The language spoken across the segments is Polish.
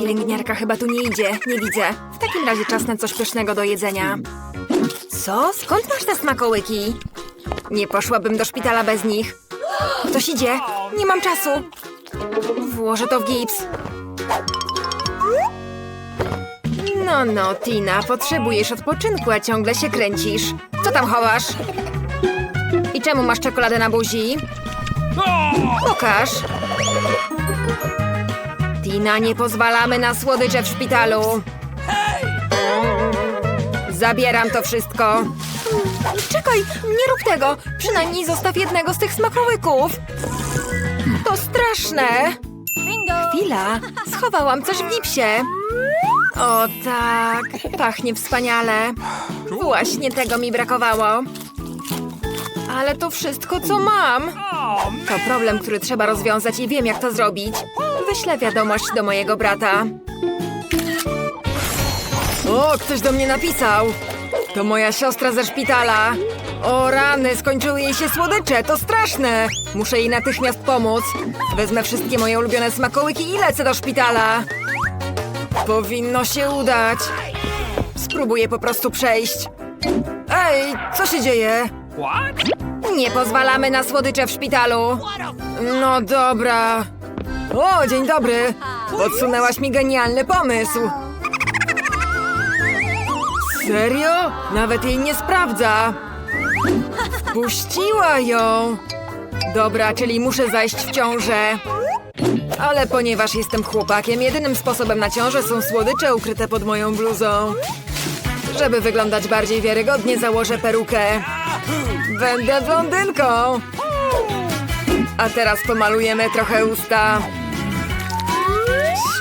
Pielęgniarka chyba tu nie idzie, nie widzę. W takim razie czas na coś pysznego do jedzenia. Co? Skąd masz te smakołyki? Nie poszłabym do szpitala bez nich. Ktoś idzie. Nie mam czasu. Włożę to w gips. No, no, Tina, potrzebujesz odpoczynku, a ciągle się kręcisz. Co tam chowasz? I czemu masz czekoladę na buzi? Pokaż. Tina, nie pozwalamy na słodycze w szpitalu. Zabieram to wszystko. Czekaj, nie rób tego. Przynajmniej zostaw jednego z tych smakołyków. To straszne. Chwila, schowałam coś w gipsie. O tak, pachnie wspaniale. Właśnie tego mi brakowało. Ale to wszystko, co mam. To problem, który trzeba rozwiązać i wiem, jak to zrobić. Wyślę wiadomość do mojego brata. O, ktoś do mnie napisał. To moja siostra ze szpitala. O rany, skończyły jej się słodycze, to straszne. Muszę jej natychmiast pomóc. Wezmę wszystkie moje ulubione smakołyki i lecę do szpitala. Powinno się udać. Spróbuję po prostu przejść. Ej, co się dzieje? Nie pozwalamy na słodycze w szpitalu. No dobra. O, dzień dobry. Podsunęłaś mi genialny pomysł. Serio? Nawet jej nie sprawdza. Puściła ją. Dobra, czyli muszę zajść w ciążę. Ale ponieważ jestem chłopakiem, jedynym sposobem na ciążę są słodycze ukryte pod moją bluzą. Żeby wyglądać bardziej wiarygodnie, założę perukę. Będę blondynką. A teraz pomalujemy trochę usta.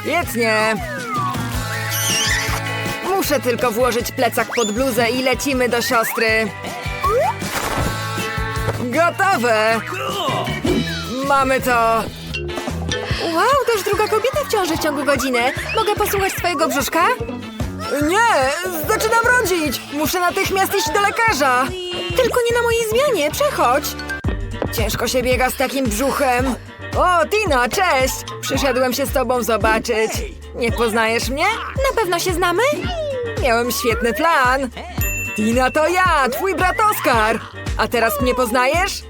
Świetnie. Muszę tylko włożyć plecak pod bluzę i lecimy do siostry. Gotowe! Mamy to! Wow, już druga kobieta w ciąży w ciągu godziny. Mogę posłuchać swojego brzuszka? Nie, zaczynam rodzić! Muszę natychmiast iść do lekarza! Tylko nie na mojej zmianie, przechodź! Ciężko się biega z takim brzuchem. O, Tina, cześć! Przyszedłem się z tobą zobaczyć. Nie poznajesz mnie? Na pewno się znamy? Miałem świetny plan. Tina to ja, twój brat Oskar. A teraz mnie poznajesz?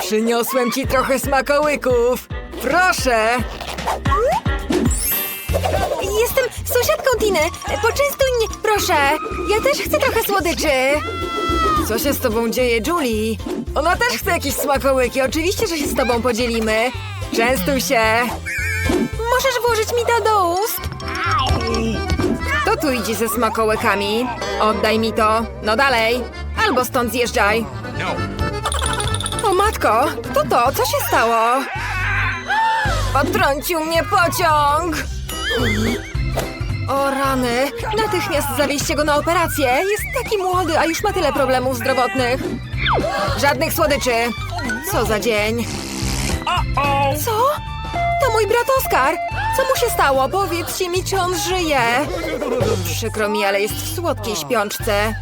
Przyniosłem ci trochę smakołyków. Proszę. Jestem sąsiadką Tiny. Poczęstuj mnie, proszę. Ja też chcę trochę słodyczy. Co się z tobą dzieje, Julie? Ona też chce jakieś smakołyki. Oczywiście, że się z tobą podzielimy. Częstuj się. Możesz włożyć mi to do ust? Kto tu idzie ze smakołykami? Oddaj mi to. No dalej. Albo stąd zjeżdżaj. O matko, kto to? Co się stało? Potrącił mnie pociąg! O rany, natychmiast zawieźcie go na operację. Jest taki młody, a już ma tyle problemów zdrowotnych. Żadnych słodyczy. Co za dzień. Co? To mój brat Oskar. Co mu się stało? Powiedzcie mi, czy on żyje. Przykro mi, ale jest w słodkiej śpiączce.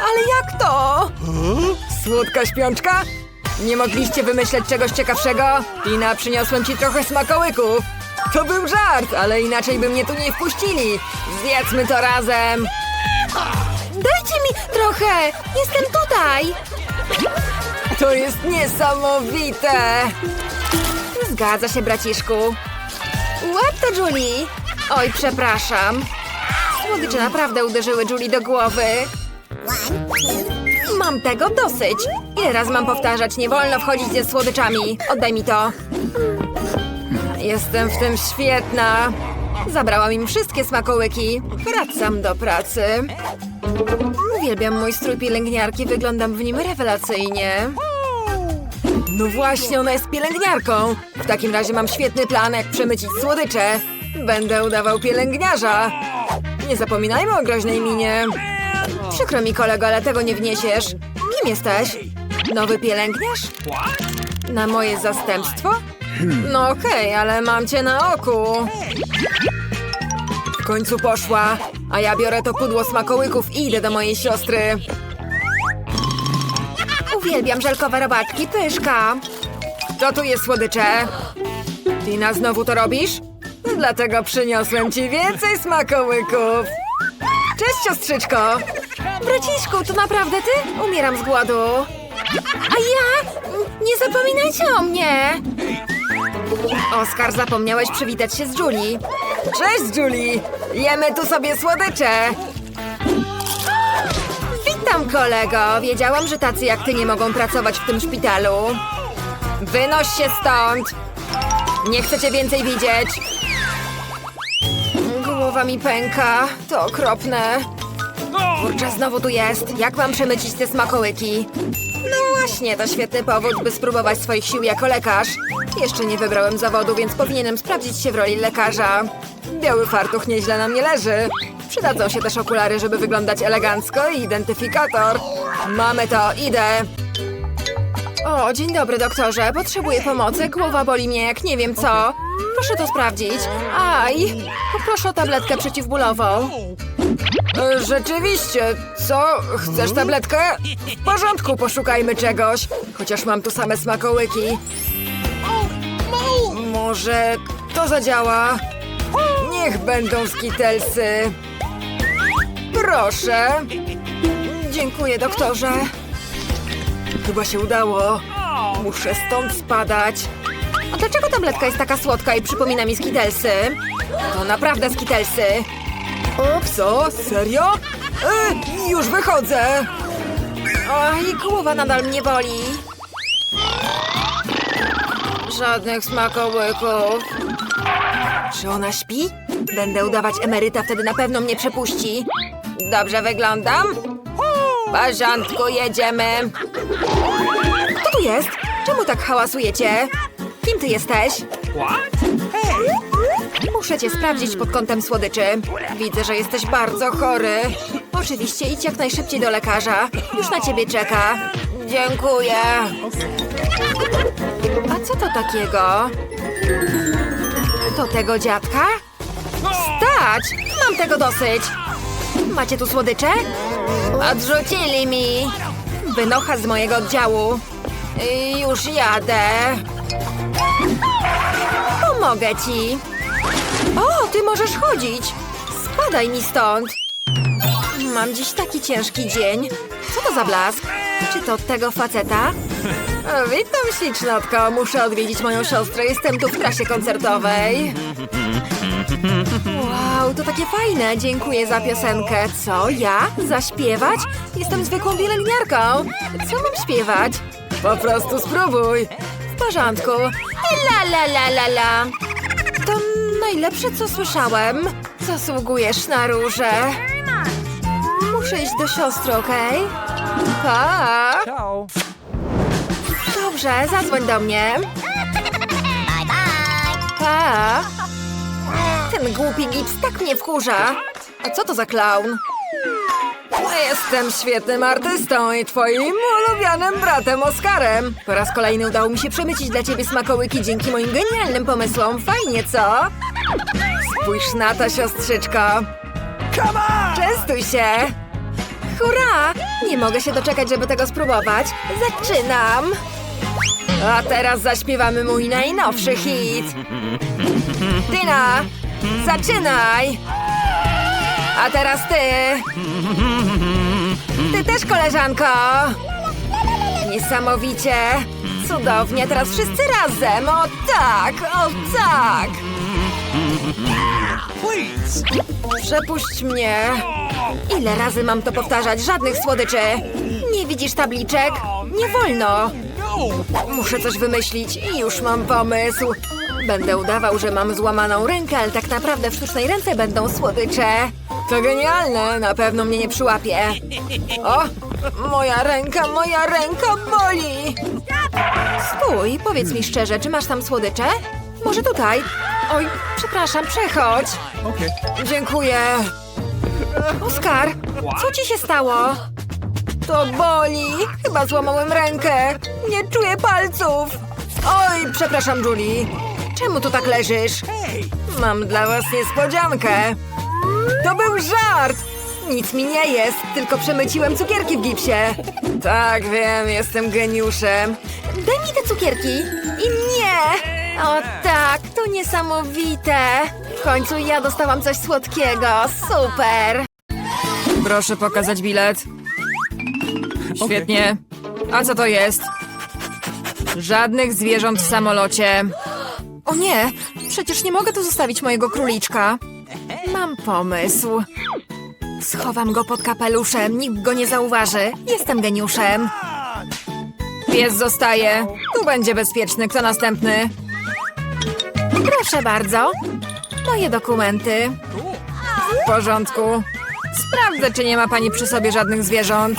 Ale jak to? Słodka śpiączka? Nie mogliście wymyśleć czegoś ciekawszego? Tina, przyniosłem ci trochę smakołyków. To był żart, ale inaczej by mnie tu nie wpuścili. Zjedzmy to razem. Dajcie mi trochę. Jestem tutaj. To jest niesamowite. Zgadza się, braciszku. Łap to, Julie. Oj, przepraszam. Słodycze naprawdę uderzyły Julie do głowy. Mam tego dosyć. Ile razy mam powtarzać? Nie wolno wchodzić ze słodyczami. Oddaj mi to. Jestem w tym świetna. Zabrałam im wszystkie smakołyki. Wracam do pracy. Uwielbiam mój strój pielęgniarki. Wyglądam w nim rewelacyjnie. No właśnie, ona jest pielęgniarką. W takim razie mam świetny plan, jak przemycić słodycze. Będę udawał pielęgniarza. Nie zapominajmy o groźnej minie. Przykro mi, kolego, ale tego nie wniesiesz. Kim jesteś? Nowy pielęgniarz? Na moje zastępstwo? No okej, ale mam cię na oku. W końcu poszła, a ja biorę to pudło smakołyków i idę do mojej siostry. Uwielbiam żelkowe robaczki, pyszka. Kto tu jest słodycze? Tina, znowu to robisz? dlatego przyniosłem ci więcej smakołyków. Cześć, siostrzyczko. Braciszku, to naprawdę ty? Umieram z głodu. A ja? Nie zapominajcie o mnie. Oskar, zapomniałeś przywitać się z Julie. Cześć, Julie. Jemy tu sobie słodycze. Witam, kolego. Wiedziałam, że tacy jak ty nie mogą pracować w tym szpitalu. Wynoś się stąd. Nie chcę cię więcej widzieć. Głowa mi pęka. To okropne. Kurczę, znowu tu jest. Jak mam przemycić te smakołyki? No właśnie, to świetny powód, by spróbować swoich sił jako lekarz. Jeszcze nie wybrałem zawodu, więc powinienem sprawdzić się w roli lekarza. Biały fartuch nieźle na mnie leży. Przydadzą się też okulary, żeby wyglądać elegancko i identyfikator. Mamy to, idę. O, dzień dobry, doktorze. Potrzebuję pomocy. Głowa boli mnie, jak nie wiem co. Proszę to sprawdzić. Aj, poproszę o tabletkę przeciwbólową. E, Rzeczywiście, co? Chcesz tabletkę? W porządku, poszukajmy czegoś. Chociaż mam tu same smakołyki. Może to zadziała? Niech będą skitelsy. Proszę. Dziękuję, doktorze. Chyba się udało. Muszę stąd spadać. A dlaczego tabletka jest taka słodka i przypomina mi skitelsy? To naprawdę skitelsy. O, co? Serio? E, już wychodzę. Oj, głowa nadal mnie boli. Żadnych smakołyków. Czy ona śpi? Będę udawać emeryta, wtedy na pewno mnie przepuści. Dobrze wyglądam? W porządku, jedziemy. Kto tu jest? Czemu tak hałasujecie? Kim ty jesteś? Muszę cię sprawdzić pod kątem słodyczy. Widzę, że jesteś bardzo chory. Oczywiście idź jak najszybciej do lekarza. Już na ciebie czeka. Dziękuję. A co to takiego? To tego dziadka? Stać! Mam tego dosyć. Macie tu słodycze? Odrzucili mi. Wynocha z mojego oddziału. Już jadę. Pomogę ci. Ty możesz chodzić. Spadaj mi stąd. Mam dziś taki ciężki dzień. Co to za blask? Czy to tego faceta? O, witam, ślicznotko. Muszę odwiedzić moją siostrę. Jestem tu w trasie koncertowej. Wow, to takie fajne. Dziękuję za piosenkę. Co, ja? Zaśpiewać? Jestem zwykłą pielęgniarką. Co mam śpiewać? Po prostu spróbuj. W porządku. La la la la la. Najlepsze, co słyszałem. Zasługujesz na róże. Muszę iść do siostry, okej? Pa! Ciao. Dobrze, zadzwoń do mnie. Pa! Ten głupi gips tak mnie wkurza. A co to za klaun? Jestem świetnym artystą i twoim ulubionym bratem Oskarem. Po raz kolejny udało mi się przemycić dla ciebie smakołyki dzięki moim genialnym pomysłom. Fajnie, co? Spójrz na to, siostrzyczko. Come on! Częstuj się! Hurra! Nie mogę się doczekać, żeby tego spróbować. Zaczynam! A teraz zaśpiewamy mój najnowszy hit. Tina, zaczynaj! A teraz ty! Ty też, koleżanko! Niesamowicie! Cudownie, teraz wszyscy razem! O tak, o tak! Przepuść mnie! Ile razy mam to powtarzać? Żadnych słodyczy! Nie widzisz tabliczek? Nie wolno! No. Muszę coś wymyślić i już mam pomysł. Będę udawał, że mam złamaną rękę, ale tak naprawdę w sztucznej ręce będą słodycze. To genialne, na pewno mnie nie przyłapie. O, moja ręka, moja ręka boli! Stój, powiedz mi szczerze, czy masz tam słodycze? Może tutaj? Oj, przepraszam, przechodź. Okay. Dziękuję. Oskar, co ci się stało? To boli. Chyba złamałem rękę. Nie czuję palców. Oj, przepraszam, Julie. Czemu tu tak leżysz? Mam dla was niespodziankę. To był żart. Nic mi nie jest, tylko przemyciłem cukierki w gipsie. Tak, wiem, jestem geniuszem. Daj mi te cukierki. I mnie. O tak, to niesamowite. końcu ja dostałam coś słodkiego. Super! Proszę pokazać bilet. Świetnie. A co to jest? Żadnych zwierząt w samolocie. O nie, przecież nie mogę tu zostawić mojego króliczka. Mam pomysł. Schowam go pod kapeluszem, nikt go nie zauważy. Jestem geniuszem. Pies zostaje. Tu będzie bezpieczny. Kto następny? Proszę bardzo. Moje dokumenty. W porządku. Sprawdzę, czy nie ma pani przy sobie żadnych zwierząt.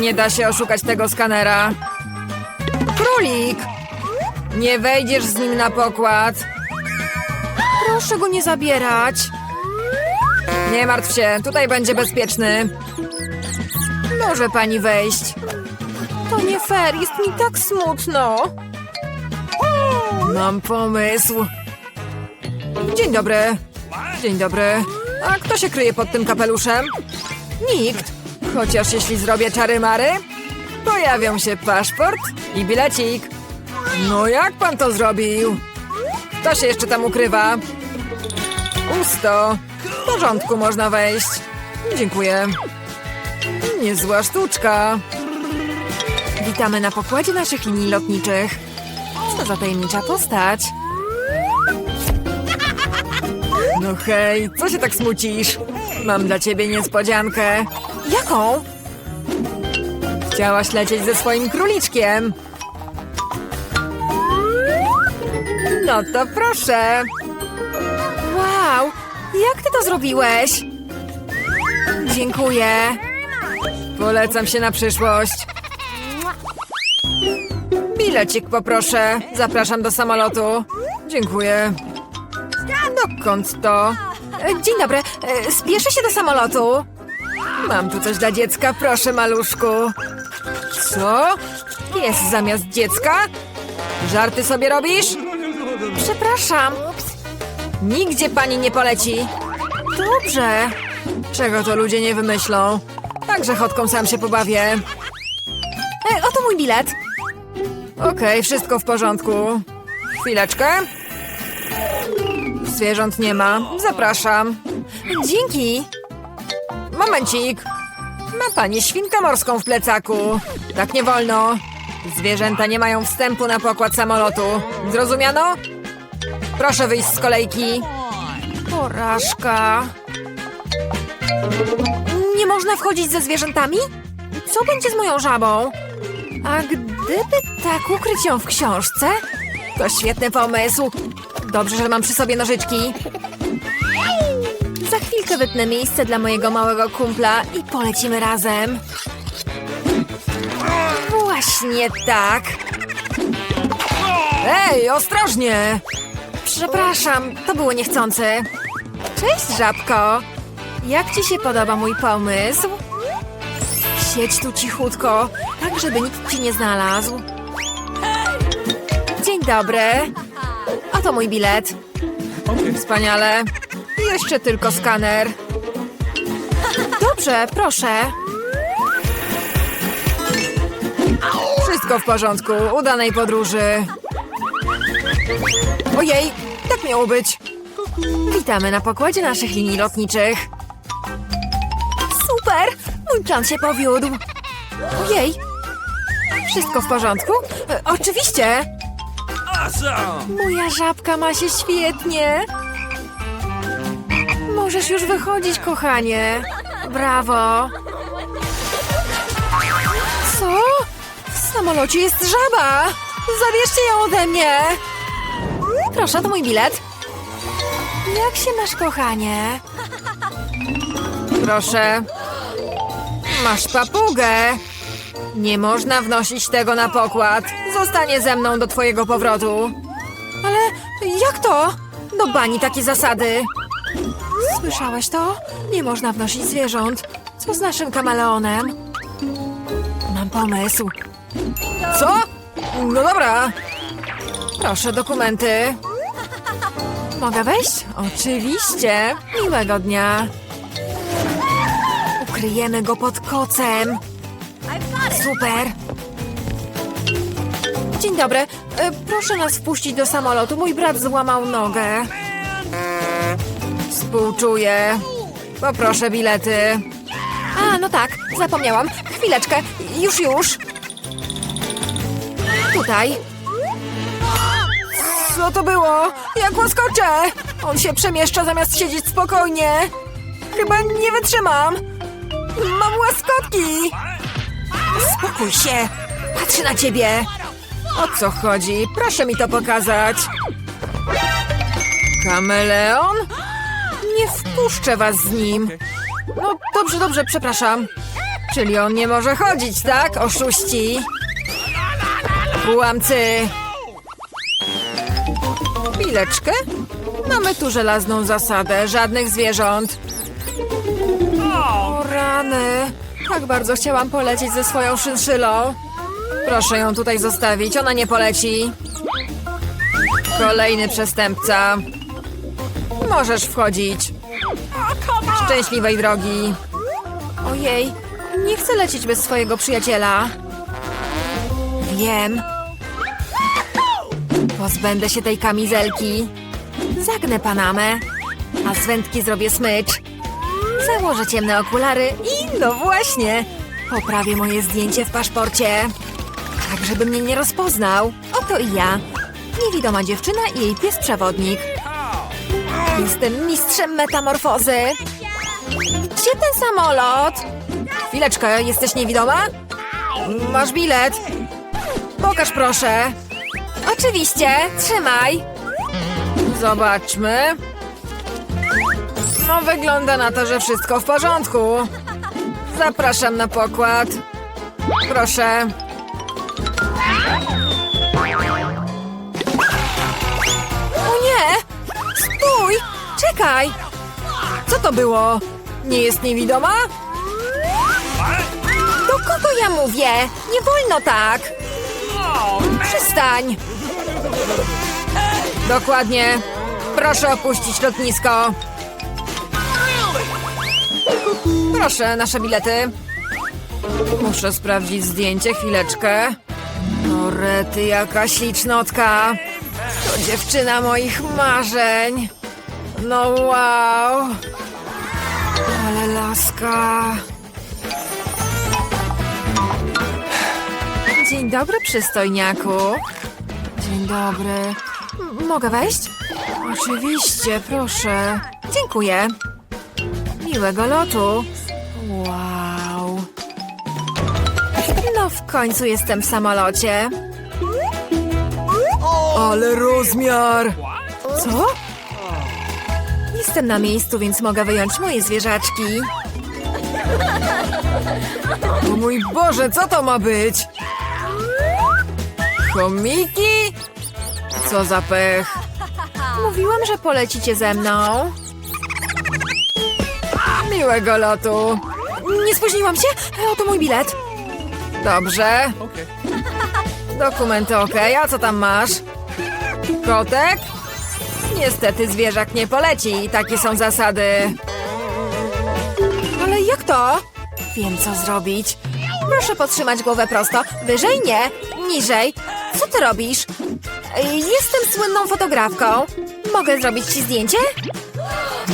Nie da się oszukać tego skanera. Królik! Nie wejdziesz z nim na pokład. Proszę go nie zabierać. Nie martw się, tutaj będzie bezpieczny. Może pani wejść. To nie fair, jest mi tak smutno. Mam pomysł. Dzień dobry. Dzień dobry. A kto się kryje pod tym kapeluszem? Nikt. Chociaż jeśli zrobię czary mary, pojawią się paszport i bilecik. No jak pan to zrobił? Kto się jeszcze tam ukrywa? Pusto. W porządku, można wejść. Dziękuję. Niezła sztuczka. Witamy na pokładzie naszych linii lotniczych. Co za tajemnicza postać? No hej, co się tak smucisz? Mam dla ciebie niespodziankę. Jaką? Chciałaś lecieć ze swoim króliczkiem. No to proszę. Wow, jak ty to zrobiłeś? Dziękuję. Polecam się na przyszłość. Bilecik poproszę. Zapraszam do samolotu. Dziękuję. Dokąd to? E, Dzień dobry. E, Spieszę się do samolotu. Mam tu coś dla dziecka, proszę, maluszku. Co? Pies zamiast dziecka? Żarty sobie robisz? Przepraszam. Nigdzie pani nie poleci. Dobrze. Czego to ludzie nie wymyślą? Także chodką sam się pobawię. E, oto mój bilet. Okej, wszystko w porządku. Chwileczkę. Zwierząt nie ma. Zapraszam. Dzięki. Momencik. Ma pani świnkę morską w plecaku. Tak nie wolno. Zwierzęta nie mają wstępu na pokład samolotu. Zrozumiano? Proszę wyjść z kolejki. Porażka. Nie można wchodzić ze zwierzętami? Co będzie z moją żabą? A gdyby tak ukryć ją w książce? To świetny pomysł. Dobrze, że mam przy sobie nożyczki. Za chwilkę wytnę miejsce dla mojego małego kumpla i polecimy razem. Właśnie tak. Ej, ostrożnie! Przepraszam, to było niechcące. Cześć, żabko. Jak ci się podoba mój pomysł? Siedź tu cichutko, tak żeby nikt ci nie znalazł. Dzień dobry. Oto mój bilet. Wspaniale. Jeszcze tylko skaner. Dobrze, proszę. Wszystko w porządku. Udanej podróży. Ojej, tak miało być. Witamy na pokładzie naszych linii lotniczych. Super! Mój plan się powiódł. Ojej! Wszystko w porządku? E, oczywiście! Awesome! Moja żabka ma się świetnie. Możesz już wychodzić, kochanie. Brawo. Co? W samolocie jest żaba. Zabierzcie ją ode mnie. Proszę, to mój bilet. Jak się masz, kochanie? Proszę. Masz papugę. Nie można wnosić tego na pokład. Zostanie ze mną do twojego powrotu. Ale jak to? Do bani takie zasady. Słyszałeś to? Nie można wnosić zwierząt. Co z naszym kameleonem? Mam pomysł. Co? No dobra. Proszę dokumenty. Mogę wejść? Oczywiście. Miłego dnia. Ukryjemy go pod kocem. Super. Dzień dobry. E, Proszę nas wpuścić do samolotu. Mój brat złamał nogę. Współczuję. Poproszę bilety. A, no tak, zapomniałam. Chwileczkę, już, już. Tutaj. Co to było? Jak łaskocze! On się przemieszcza zamiast siedzieć spokojnie. Chyba nie wytrzymam. Mam łaskotki. Spokój się. Patrzę na ciebie. O co chodzi? Proszę mi to pokazać. Kameleon? Nie wpuszczę was z nim. No dobrze, dobrze, przepraszam. Czyli on nie może chodzić, tak? Oszuści. Łamcy. Chwileczkę. Mamy tu żelazną zasadę. Żadnych zwierząt. O rany. Tak bardzo chciałam polecieć ze swoją szynszylą. Proszę ją tutaj zostawić. Ona nie poleci. Kolejny przestępca. Możesz wchodzić. Szczęśliwej drogi. Ojej, nie chcę lecieć bez swojego przyjaciela. Wiem. Pozbędę się tej kamizelki. Zagnę Panamę, a z wędki zrobię smycz. Założę ciemne okulary i no właśnie, poprawię moje zdjęcie w paszporcie. Tak, żeby mnie nie rozpoznał. Oto i ja. Niewidoma dziewczyna i jej pies przewodnik. Jestem mistrzem metamorfozy. Gdzie ten samolot? Chwileczkę, jesteś niewidoma? Masz bilet. Pokaż proszę. Oczywiście, trzymaj. Zobaczmy. No, wygląda na to, że wszystko w porządku. Zapraszam na pokład. Proszę. O nie! Stój! Czekaj! Co to było? Nie jest niewidoma? Do kogo ja mówię? Nie wolno tak! Przestań! Dokładnie. Proszę opuścić lotnisko. Proszę, nasze bilety. Muszę sprawdzić zdjęcie, chwileczkę. O, jaka ślicznotka. To dziewczyna moich marzeń. No wow. Ale laska. Dzień dobry, przystojniaku. Dzień dobry. M- mogę wejść? Oczywiście, proszę. Dziękuję. Miłego lotu. No w końcu jestem w samolocie. Ale rozmiar! Co? Jestem na miejscu, więc mogę wyjąć moje zwierzaczki. O mój Boże, co to ma być? Chomiki? Co za pech. Mówiłam, że polecicie ze mną. Miłego lotu. Nie spóźniłam się? Oto mój bilet. Dobrze. Dokumenty ok, a co tam masz? Kotek? Niestety zwierzak nie poleci, takie są zasady. Ale jak to? Wiem, co zrobić. Proszę podtrzymać głowę prosto. Wyżej nie, niżej. Co ty robisz? Jestem słynną fotografką. Mogę zrobić ci zdjęcie?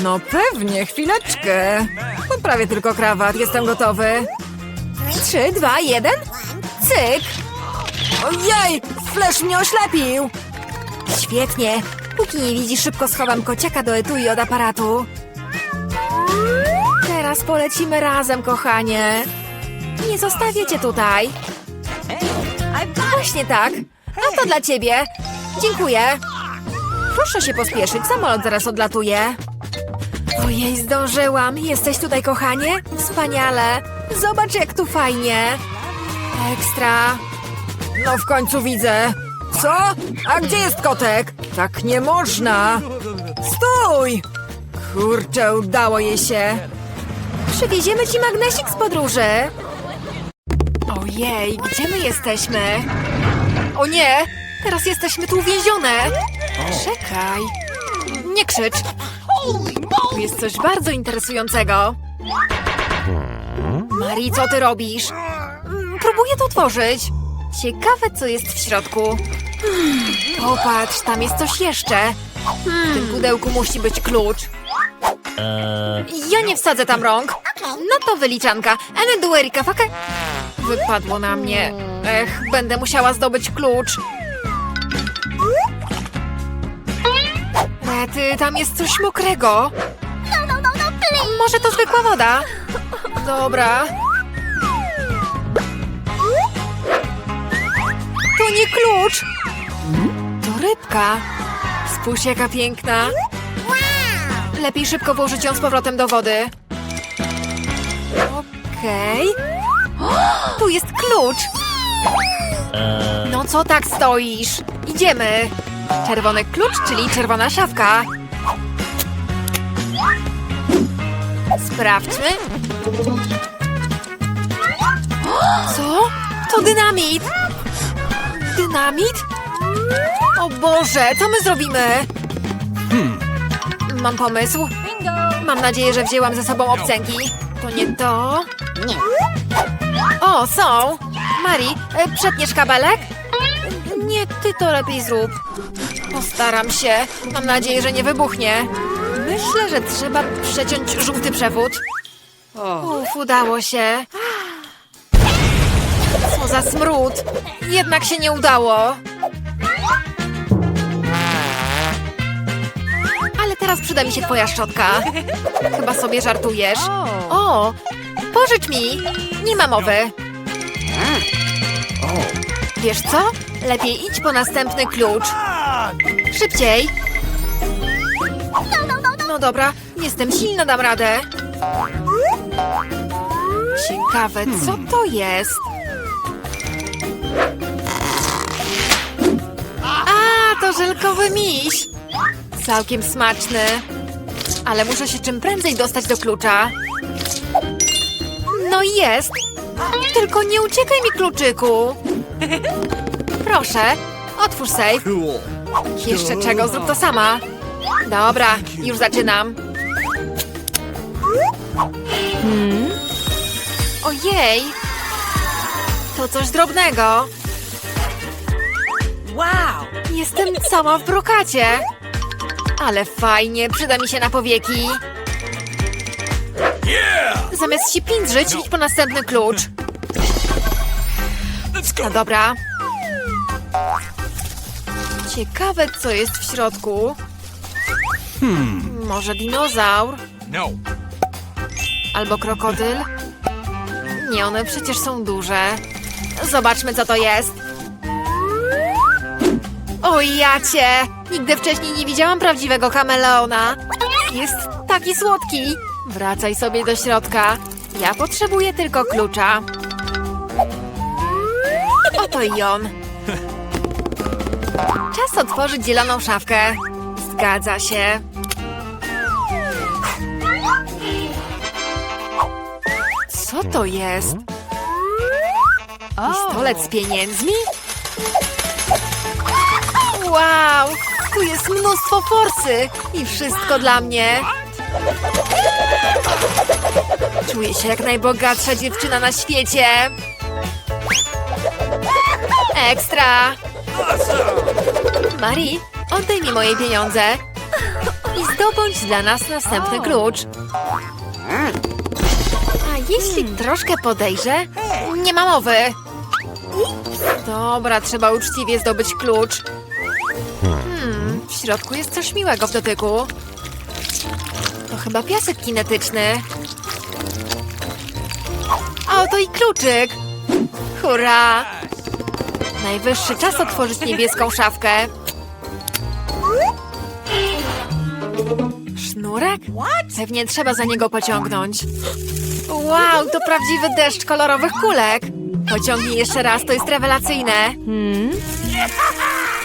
No pewnie, chwileczkę. Poprawię tylko krawat, jestem gotowy. Trzy, dwa, jeden. Cyk. Ojej, flash mnie oślepił. Świetnie. Póki nie widzisz, szybko schowam kociaka do etui od aparatu. Teraz polecimy razem, kochanie. Nie zostawię cię tutaj. Właśnie tak. A to dla ciebie. Dziękuję. Proszę się pospieszyć, samolot zaraz odlatuje. Ojej, zdążyłam. Jesteś tutaj, kochanie? Wspaniale. Zobacz, jak tu fajnie. Ekstra. No w końcu widzę. Co? A gdzie jest kotek? Tak nie można. Stój! Kurczę, udało jej się. Przywieziemy ci magnesik z podróży. Ojej, gdzie my jesteśmy? O nie! Teraz jesteśmy tu uwięzione! Czekaj! Nie krzycz! Tu jest coś bardzo interesującego. Mari, co ty robisz? Próbuję to otworzyć. Ciekawe, co jest w środku. Popatrz, tam jest coś jeszcze. W tym pudełku musi być klucz. Ja nie wsadzę tam rąk. No to wyliczanka. Ene du Erika. Wypadło na mnie. Ech, będę musiała zdobyć klucz. Rety, tam jest coś mokrego. Może to zwykła woda? Dobra. To nie klucz. To rybka. Spójrz jaka piękna. Lepiej szybko włożyć ją z powrotem do wody. Okej. Tu jest klucz. No co tak stoisz? Idziemy. Czerwony klucz, czyli czerwona szafka. Sprawdźmy. Co? To dynamit. Dynamit? O Boże, co my zrobimy? Mam pomysł. Mam nadzieję, że wzięłam ze sobą obcęgi. To nie to? Nie. O, są! Mari, e, przetniesz kabelek? Nie, ty to lepiej zrób. Postaram się. Mam nadzieję, że nie wybuchnie. Myślę, że trzeba przeciąć żółty przewód. Uf, udało się. Co za smród. Jednak się nie udało. Ale teraz przyda mi się twoja szczotka. Chyba sobie żartujesz. O, pożycz mi. Nie ma mowy. Wiesz co? Lepiej idź po następny klucz. Szybciej. No dobra, jestem silna, dam radę. Ciekawe, co to jest? A, to żelkowy miś. Całkiem smaczny. Ale muszę się czym prędzej dostać do klucza. No i jest. Tylko nie uciekaj mi, kluczyku. Proszę, otwórz safe. Cool. Jeszcze czego? Zrób to sama. Dobra, już zaczynam. Hmm? Ojej! To coś drobnego. Wow. Jestem cała w brokacie. Ale fajnie, przyda mi się na powieki. Zamiast się pindrzyć, idź po następny klucz. No dobra. Ciekawe, co jest w środku. Może dinozaur? No. Albo krokodyl? Nie, one przecież są duże. Zobaczmy, co to jest. O jacie! Nigdy wcześniej nie widziałam prawdziwego kameleona. Jest taki słodki. Wracaj sobie do środka. Ja potrzebuję tylko klucza. Oto i on. Czas otworzyć zieloną szafkę. Zgadza się. Co to jest? Pistolet z pieniędzmi? Wow! Tu jest mnóstwo forsy i wszystko dla mnie. Czuję się jak najbogatsza dziewczyna na świecie. Ekstra! Marie, oddaj mi moje pieniądze i zdobądź dla nas następny klucz. Jeśli troszkę podejrzę, nie ma mowy. Dobra, trzeba uczciwie zdobyć klucz. Hmm, w środku jest coś miłego w dotyku. To chyba piasek kinetyczny. A oto i kluczyk. Hurra! Najwyższy czas otworzyć niebieską szafkę. Sznurek? Pewnie trzeba za niego pociągnąć. Wow, to prawdziwy deszcz kolorowych kulek. Pociągnij jeszcze raz, to jest rewelacyjne.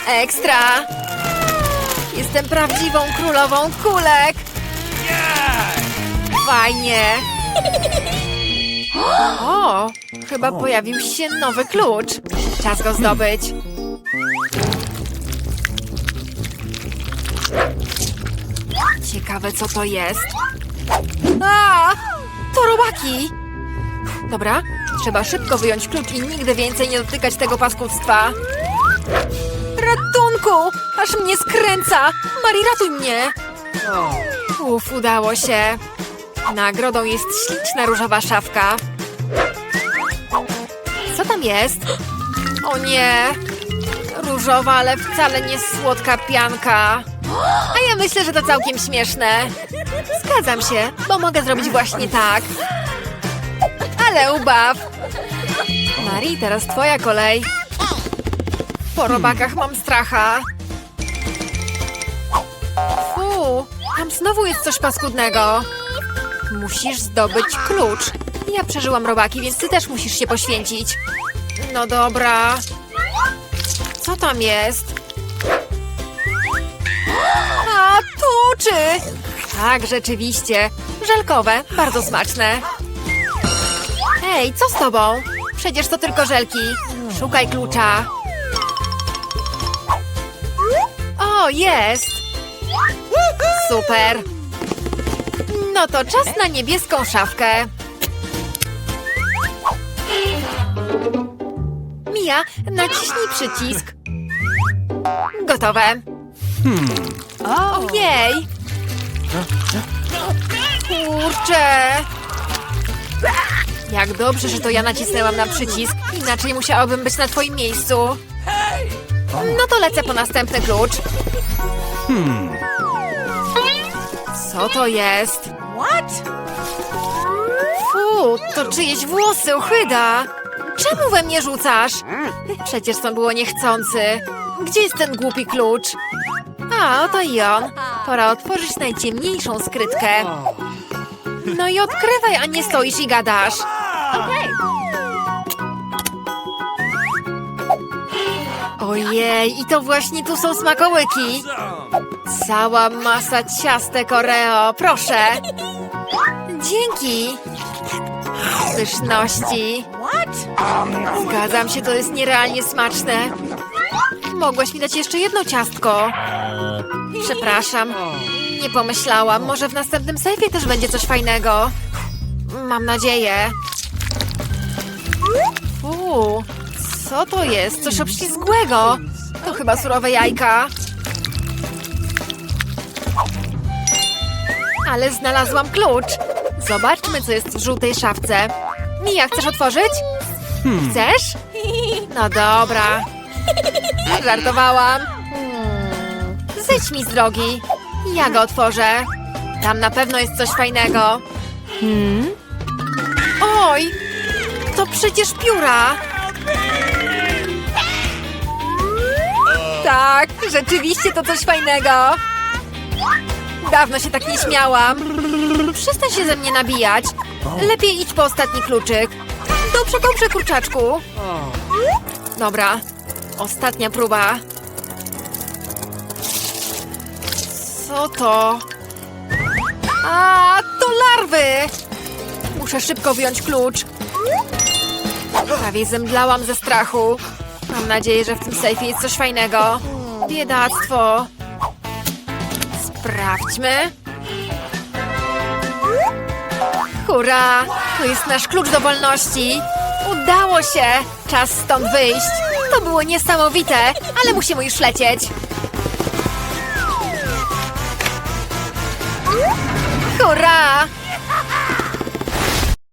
Ekstra! Jestem prawdziwą królową kulek. Fajnie. O, chyba pojawił się nowy klucz. Czas go zdobyć. Ciekawe, co to jest. A, to robaki! Dobra, trzeba szybko wyjąć klucz i nigdy więcej nie dotykać tego paskudztwa. Ratunku! Aż mnie skręca! Mari, ratuj mnie! Uf, udało się. Nagrodą jest śliczna różowa szafka. Co tam jest? O nie! Różowa, ale wcale nie słodka pianka. A ja myślę, że to całkiem śmieszne. Zgadzam się, bo mogę zrobić właśnie tak. Ale ubaw! Marii, teraz twoja kolej. Po robakach mam stracha. Fu, tam znowu jest coś paskudnego. Musisz zdobyć klucz. Ja przeżyłam robaki, więc ty też musisz się poświęcić. No dobra. Co tam jest? A, tuczy! Tak, rzeczywiście. Żelkowe, bardzo smaczne. Hej, co z tobą? Przecież to tylko żelki. Szukaj klucza. O, jest! Super! No to czas na niebieską szafkę. Mia, naciśnij przycisk. Gotowe. Ojej! Kurczę! Jak dobrze, że to ja nacisnęłam na przycisk. Inaczej musiałabym być na twoim miejscu. No to lecę po następny klucz. Co to jest? What? Fu, to czyjeś włosy, ochyda! Czemu we mnie rzucasz? Przecież to było niechcący. Gdzie jest ten głupi klucz? A, oto i on. Pora otworzyć najciemniejszą skrytkę. No i odkrywaj, a nie stoisz i gadasz. Ojej, i to właśnie tu są smakołyki. Cała masa ciastek Oreo, proszę. Dzięki. Pyszności. Zgadzam się, to jest nierealnie smaczne. Mogłaś mi dać jeszcze jedno ciastko. Przepraszam. Nie pomyślałam. Może w następnym sejfie też będzie coś fajnego. Mam nadzieję. Fu, co to jest? Coś obślizgłego. To chyba surowe jajka. Ale znalazłam klucz. Zobaczmy, co jest w żółtej szafce. Mija, chcesz otworzyć? Chcesz? No dobra. Żartowałam. Zejdź mi z drogi. Ja go otworzę. Tam na pewno jest coś fajnego. Oj! To przecież pióra! Tak, rzeczywiście to coś fajnego. Dawno się tak nie śmiałam. Przestań się ze mnie nabijać. Lepiej idź po ostatni kluczyk. Dobrze, dobrze, kurczaczku. Dobra, ostatnia próba. Co to? A, to larwy! Muszę szybko wyjąć klucz. Prawie zemdlałam ze strachu. Mam nadzieję, że w tym sejfie jest coś fajnego. Biedactwo. Sprawdźmy. Hurra! To jest nasz klucz do wolności. Udało się! Czas stąd wyjść. To było niesamowite, ale musimy już lecieć. Hurra!